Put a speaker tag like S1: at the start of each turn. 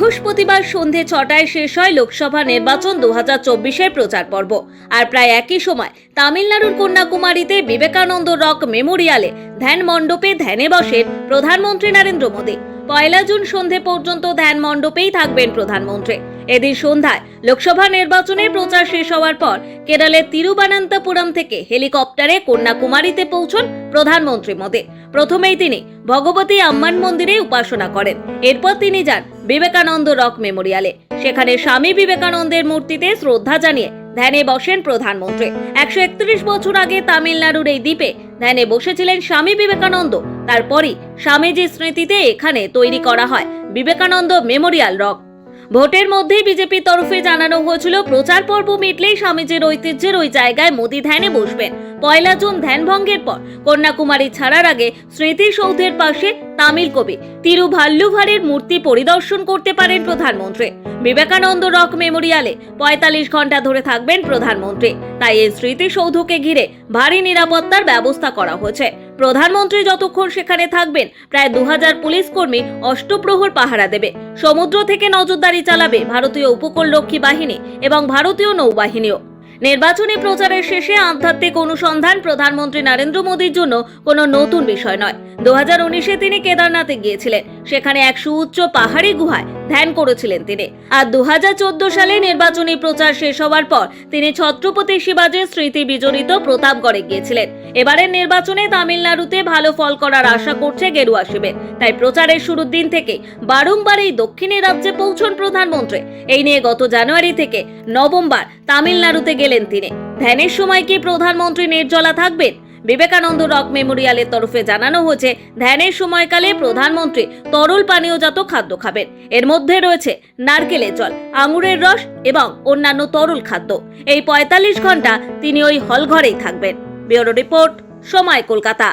S1: বৃহস্পতিবার সন্ধে ছটায় শেষ হয় লোকসভা নির্বাচন দু হাজার চব্বিশের প্রচার পর্ব। আর প্রায় একই সময় তামিলনাড়ুর কন্যাকুমারীতে বিবেকানন্দ রক মেমোরিয়ালে ধ্যান মণ্ডপে ধ্যানে বসেন প্রধানমন্ত্রী নরেন্দ্র মোদী। পয়লা জুন সন্ধে পর্যন্ত ধ্যান মণ্ডপেই থাকবেন প্রধানমন্ত্রী। এদিন সন্ধ্যায় লোকসভা নির্বাচনের প্রচার শেষ হওয়ার পর কেরলের তিরুবানন্তপুরম থেকে হেলিকপ্টারে কন্যাকুমারীতে পৌঁছন প্রধানমন্ত্রী মোদী। প্রথমেই তিনি ভগবতী আম্মান মন্দিরে উপাসনা করেন। এরপর তিনি যান বিবেকানন্দ রক মেমোরিয়ালে। সেখানে স্বামী বিবেকানন্দের মূর্তিতে শ্রদ্ধা জানিয়ে ধ্যানে বসেন প্রধানমন্ত্রী। একশো একত্রিশ বছর আগে তামিলনাড়ুর এই দ্বীপে ধ্যানে বসেছিলেন স্বামী বিবেকানন্দ। তারপরই স্বামীজির স্মৃতিতে এখানে তৈরি করা হয় বিবেকানন্দ মেমোরিয়াল রক। ভোটের মধ্যেই বিজেপির তরফে জানানো হয়েছিল, প্রচার পর্ব মিটলেই স্বামীজির ঐতিহ্যের ওই জায়গায় মোদি ধ্যানে বসবেন। পয়লা জুন ধ্যান ভঙ্গের পর কন্যাকুমারী ছাড়ার আগে স্মৃতিসৌধের পাশে তামিল কবি তিরুভাল্লুভারের মূর্তি পরিদর্শন করতে পারেন প্রধানমন্ত্রী। বিবেকানন্দ রক মেমোরিয়ালে পঁয়তাল্লিশ ঘণ্টা ধরে থাকবেন প্রধানমন্ত্রী। তাই এই স্মৃতিসৌধকে ঘিরে ভারী নিরাপত্তার ব্যবস্থা করা হয়েছে। প্রধানমন্ত্রী যতক্ষণ সেখানে থাকবেন, প্রায় দু হাজার পুলিশ কর্মী অষ্টপ্রহর পাহারা দেবে। সমুদ্র থেকে নজরদারি চালাবে ভারতীয় উপকূলরক্ষী বাহিনী এবং ভারতীয় নৌবাহিনীও। নির্বাচনী প্রচারের শেষে আধ্যাত্মিক অনুসন্ধান প্রধানমন্ত্রী নরেন্দ্র মোদীর জন্য কোনো নতুন বিষয় নয়। দু হাজার উনিশে তিনি কেদারনাথে গিয়েছিলেন। সেখানে এক সুউচ্চ পাহাড়ি গুহায় ধ্যান করেছিলেন তিনি। আর দু হাজার চোদ্দ সালে নির্বাচনী প্রচার শেষ হওয়ার পর তিনি ছত্রপতি শিবাজীর স্মৃতি বিজড়িত প্রতাপগড়ে গিয়েছিলেন। এবারের নির্বাচনে তামিলনাড়ুতে ভালো ফল করার আশা করছে গেরুয়া শিবির। তাই প্রচারের শুরুর দিন থেকে বারংবার এই দক্ষিণী রাজ্যে পৌঁছন প্রধানমন্ত্রী। এই নিয়ে গত জানুয়ারি থেকে নভেম্বর তামিলনাড়ুতে গেলেন তিনি। ধ্যানের সময় কি প্রধানমন্ত্রী নির্জলা থাকবেন? বিবেকানন্দ রক মেমোরিয়ালের তরফে জানানো হয়েছে, ধ্যানের সময়কালে প্রধানমন্ত্রী তরল পানীয়জাত খাদ্য খাবেন। এর মধ্যে রয়েছে নারকেলের জল, আঙুরের রস এবং অন্যান্য তরল খাদ্য। এই পঁয়তাল্লিশ ঘণ্টা তিনি ওই হল ঘরেই থাকবেন। ব্যুরো রিপোর্ট, সময় কলকাতা।